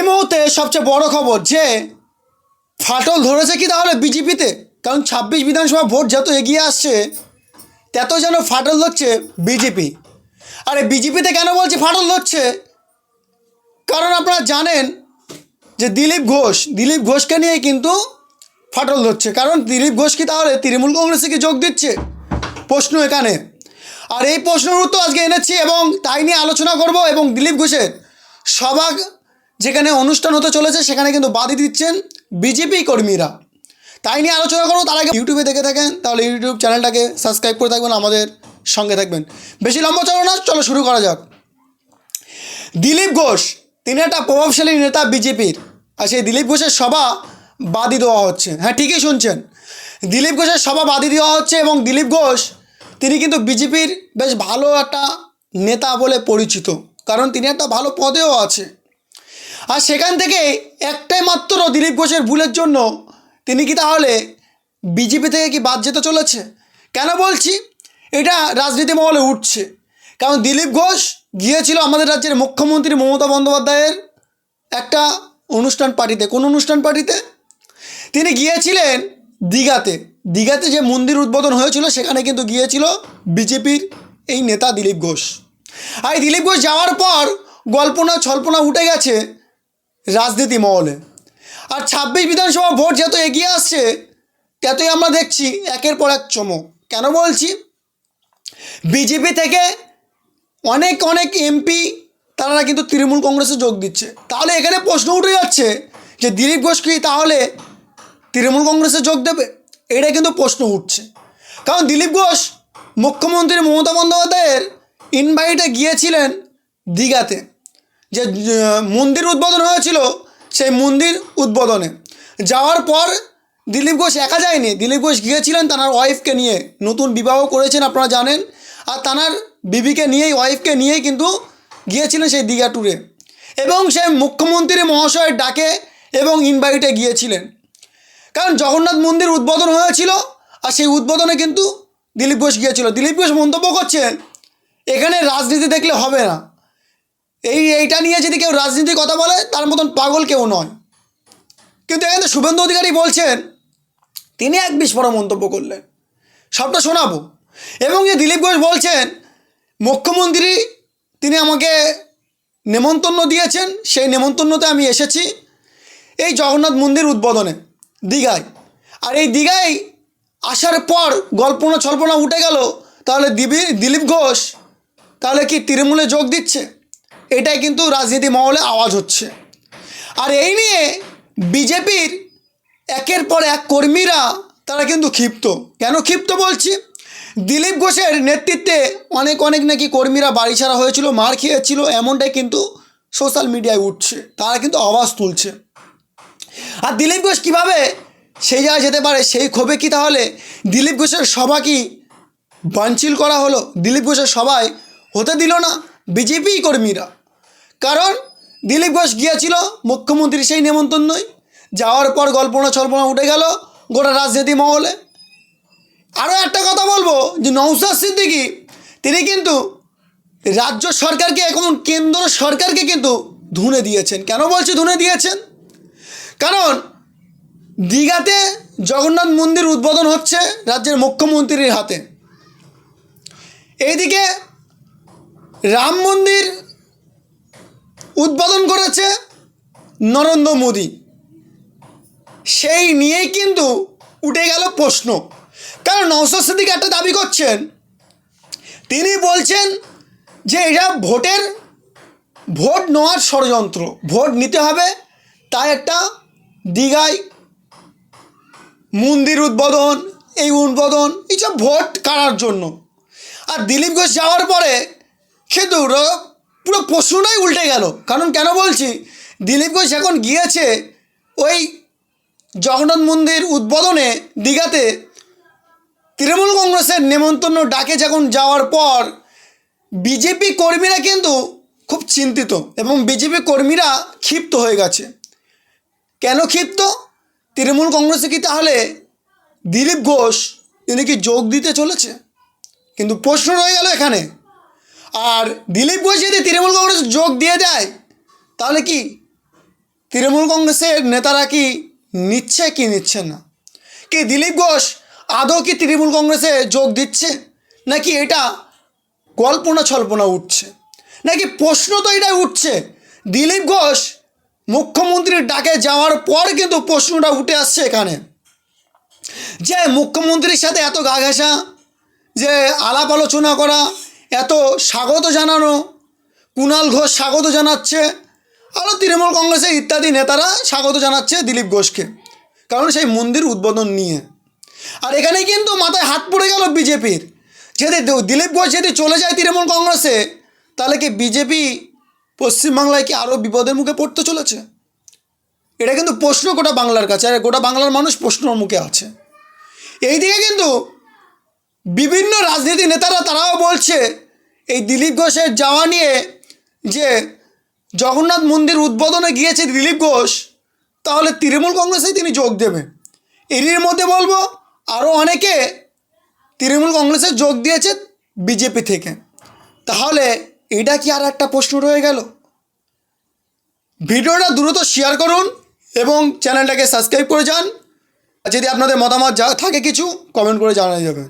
এই মুহূর্তে সবচেয়ে বড় খবর যে ফাটল ধরেছে কি তাহলে বিজেপিতে? কারণ ছাব্বিশ বিধানসভা ভোট যত এগিয়ে আসছে, তত যেন ফাটল ধরছে বিজেপি। আরে বিজেপিতে কেন বলছি ফাটল ধরছে? কারণ আপনারা জানেন যে দিলীপ ঘোষ, দিলীপ ঘোষকে নিয়ে কিন্তু ফাটল ধরছে। কারণ দিলীপ ঘোষ কি তাহলে তৃণমূল কংগ্রেসে কি যোগ দিচ্ছে? প্রশ্ন এখানে। আর এই প্রশ্নের উত্তর আজকে এনেছি এবং তাই নিয়ে আলোচনা করব এবং দিলীপ ঘোষের সভা যেখানে অনুষ্ঠান হতে চলেছে, সেখানে কিন্তু বাদি দিচ্ছেন বিজেপি কর্মীরা। তাই নিয়ে আলোচনা করব তার আগে ইউটিউবে দেখে থাকেন, তাহলে ইউটিউব চ্যানেলটাকে সাবস্ক্রাইব করে থাকবেন, আমাদের সঙ্গে থাকবেন। বেশি লম্বা চলো না, চলো শুরু করা যাক। দিলীপ ঘোষ, তিনি একটা প্রভাবশালী নেতা বিজেপির, আর সেই দিলীপ ঘোষের সভা বাদি দেওয়া হচ্ছে। হ্যাঁ ঠিকই শুনছেন। দিলীপ ঘোষের সভা বাদি দেওয়া হচ্ছে এবং দিলীপ ঘোষ, তিনি কিন্তু বিজেপির বেশ ভালো একটা নেতা বলে পরিচিত, কারণ তিনি একটা ভালো পদেও আছে। আর সেখান থেকে একটাই মাত্র দিলীপ ঘোষের ভুলের জন্য তিনি কি তাহলে বিজেপি থেকে কি বাদ যেতে চলেছে? কেন বলছি? এটা রাজনীতি মহলে উঠছে। কারণ দিলীপ ঘোষ গিয়েছিল আমাদের রাজ্যের মুখ্যমন্ত্রী মমতা বন্দ্যোপাধ্যায়ের একটা অনুষ্ঠান পার্টিতে। কোন অনুষ্ঠান পার্টিতে? তিনি গিয়েছিলেন দীঘাতে। দীঘাতে যে মন্দির উদ্বোধন হয়েছিল, সেখানে কিন্তু গিয়েছিল বিজেপির এই নেতা দিলীপ ঘোষ। আর দিলীপ ঘোষ যাওয়ার পর গল্পনা ছল্পনা উঠে গেছে রাজনীতি মহলে। আর ছাব্বিশ বিধানসভা ভোট যত এগিয়ে আসছে, ততই আমরা দেখছি একের পর এক চমক। কেন বলছি? বিজেপি থেকে অনেক অনেক এমপি, তারা কিন্তু তৃণমূল কংগ্রেসে যোগ দিচ্ছে। তাহলে এখানে প্রশ্ন উঠে যাচ্ছে যে দিলীপ ঘোষ কি তাহলে তৃণমূল কংগ্রেসে যোগ দেবে? এটা কিন্তু প্রশ্ন উঠছে। কারণ দিলীপ ঘোষ মুখ্যমন্ত্রী মমতা বন্দ্যোপাধ্যায়ের ইনভাইটে গিয়েছিলেন দীঘাতে। যে মন্দির উদ্বোধন হয়েছিল, সেই মন্দির উদ্বোধনে। যাওয়ার পর দিলীপ ঘোষ একা যায়নি। দিলীপ ঘোষ গিয়েছিলেন তার ওয়াইফকে নিয়ে। নতুন বিবাহ করেছেন, আপনারা জানেন। আর তানার বিবিকে নিয়েই ওয়াইফকে নিয়েই কিন্তু গিয়েছিলেন সেই দীঘা ট্যুরে এবং সে মুখ্যমন্ত্রী মহাশয়ের ডাকে এবং ইনভাইটে গিয়েছিলেন। কারণ জগন্নাথ মন্দির উদ্বোধন হয়েছিল, আর সেই উদ্বোধনে কিন্তু দিলীপ ঘোষ গিয়েছিল। দিলীপ ঘোষ মন্তব্য করছেন এখানে রাজনীতি দেখলে হবে না। এই, এইটা নিয়ে যদি কেউ রাজনীতির কথা বলে, তার মতন পাগল কেউ নয়। কিন্তু এখানে শুভেন্দু অধিকারী বলছেন, তিনি এক বিস্ফোরক মন্তব্য করলেন। সবটা শোনাবো। এবং যে দিলীপ ঘোষ বলছেন, মুখ্যমন্ত্রী, তিনি আমাকে নেমন্তন্ন দিয়েছেন, সেই নেমন্তন্নতে আমি এসেছি। এই জগন্নাথ মন্দির উদ্বোধনে, দীঘায়। আর এই দীঘায় আসার পর গল্পনা ছল্পনা উঠে গেল, তাহলে দিবি, দিলীপ ঘোষ তাহলে কি তৃণমূলে যোগ দিচ্ছে? এটাই কিন্তু রাজনীতি মহলে আওয়াজ হচ্ছে। আর এই নিয়ে বিজেপির একের পর এক কর্মীরা তারা কিন্তু ক্ষিপ্ত। কেন ক্ষিপ্ত বলছি? দিলীপ ঘোষের নেতৃত্বে অনেক অনেক নাকি কর্মীরা বাড়ি ছাড়া হয়েছিল, মার খেয়েছিল, এমনটাই কিন্তু সোশ্যাল মিডিয়ায় উঠছে। তারা কিন্তু আওয়াজ তুলছে। আর দিলীপ ঘোষ কীভাবে সেই জায়গায় যেতে পারে সেই ক্ষোভে কি তাহলে? দিলীপ ঘোষের সভা কি বানচিল করা হলো? দিলীপ ঘোষের সভায় হতে দিল না বিজেপি কর্মীরা? কারণ দিলীপ ঘোষ গিয়েছিল মুখ্যমন্ত্রী সেই নেমন্তন্নই। যাওয়ার পর গল্পনা ছল্পনা উঠে গেল গোটা রাজনীতি মহলে। আরও একটা কথা বলব যে নৌসাদ সিদ্দিকি, তিনি কিন্তু রাজ্য সরকারকে এখন কেন্দ্র সরকারকে কিন্তু ধুনে দিয়েছেন। কেন বলছি ধুনে দিয়েছেন? কারণ দীঘাতে জগন্নাথ মন্দির উদ্বোধন হচ্ছে রাজ্যের মুখ্যমন্ত্রীর হাতে। এইদিকে রাম মন্দির উদ্বোধন করেছে নরেন্দ্র মোদী। সেই নিয়েই কিন্তু উঠে গেল প্রশ্ন। কারণ নওসাদ সিদ্দিক একটা দাবি করছেন, তিনি বলছেন যে এটা ভোটের, ভোট নেওয়ার ষড়যন্ত্র, ভোট নিতে হবে, তাই একটা দীঘায় মন্দির উদ্বোধন, এই উদ্বোধন এইসব ভোট কাড়ার জন্য। আর দিলীপ ঘোষ যাওয়ার পরে কিন্তু র- পুরো প্রশ্নটাই উল্টে গেল। কারণ কেন বলছি? দিলীপ ঘোষ এখন গিয়েছে ওই জগন্নাথ মন্দির উদ্বোধনে দীঘাতে। তৃণমূল কংগ্রেসের নেমন্তন্ন ডাকে যখন যাওয়ার পর বিজেপি কর্মীরা কিন্তু খুব চিন্তিত এবং বিজেপি কর্মীরা ক্ষিপ্ত হয়ে গেছে। কেন ক্ষিপ্ত? তৃণমূল কংগ্রেসে কি তাহলে দিলীপ ঘোষ, তিনি কি যোগ দিতে চলেছে? কিন্তু প্রশ্ন রয়ে গেল এখানে। আর দিলীপ ঘোষ যদি তৃণমূল কংগ্রেস যোগ দিয়ে দেয়, তাহলে কি তৃণমূল কংগ্রেসের নেতারা কি নিচ্ছে কি নিচ্ছে না? কি দিলীপ ঘোষ আদৌ কি তৃণমূল কংগ্রেসে যোগ দিচ্ছে? নাকি এটা কল্পনা ছল্পনা উঠছে? নাকি প্রশ্ন তো এটাই উঠছে, দিলীপ ঘোষ মুখ্যমন্ত্রীর ডাকে যাওয়ার পর কিন্তু প্রশ্নটা উঠে আসছে এখানে। যে মুখ্যমন্ত্রীর সাথে এত গা ঘেঁষা, যে আলাপ আলোচনা করা এত স্বাগত জানানো। কুণাল ঘোষ স্বাগত জানাচ্ছে। আরও তৃণমূল কংগ্রেসের ইত্যাদি নেতারা স্বাগত জানাচ্ছে দিলীপ ঘোষকে। কারণ সেই মন্দির উদ্বোধন নিয়ে। আর এখানে কিন্তু মাথায় হাত পড়ে গেল বিজেপির। যদি দিলীপ ঘোষ যদি চলে যায় তৃণমূল কংগ্রেসে, তাহলে কি বিজেপি পশ্চিমবাংলায় কি আরও বিপদের মুখে পড়তে চলেছে? এটা কিন্তু প্রশ্ন গোটা বাংলার কাছে। আর গোটা বাংলার মানুষ প্রশ্নর মুখে আছে। এই দিকে কিন্তু বিভিন্ন রাজনীতি নেতারা তারাও বলছে, এই দিলীপ ঘোষের যাওয়া নিয়ে যে জগন্নাথ মন্দির উদ্বোধনে গিয়েছে দিলীপ ঘোষ, তাহলে তৃণমূল কংগ্রেসেই তিনি যোগ দেবেন এরই মধ্যে বলব আরও অনেকে তৃণমূল কংগ্রেসে যোগ দিয়েছে বিজেপি থেকে। তাহলে এটা কি আর একটা প্রশ্ন রয়ে গেল? ভিডিওটা দ্রুত শেয়ার করুন এবং চ্যানেলটাকে সাবস্ক্রাইব করে যান। যদি আপনাদের মতামত যা থাকে কিছু কমেন্ট করে জানিয়ে যাবেন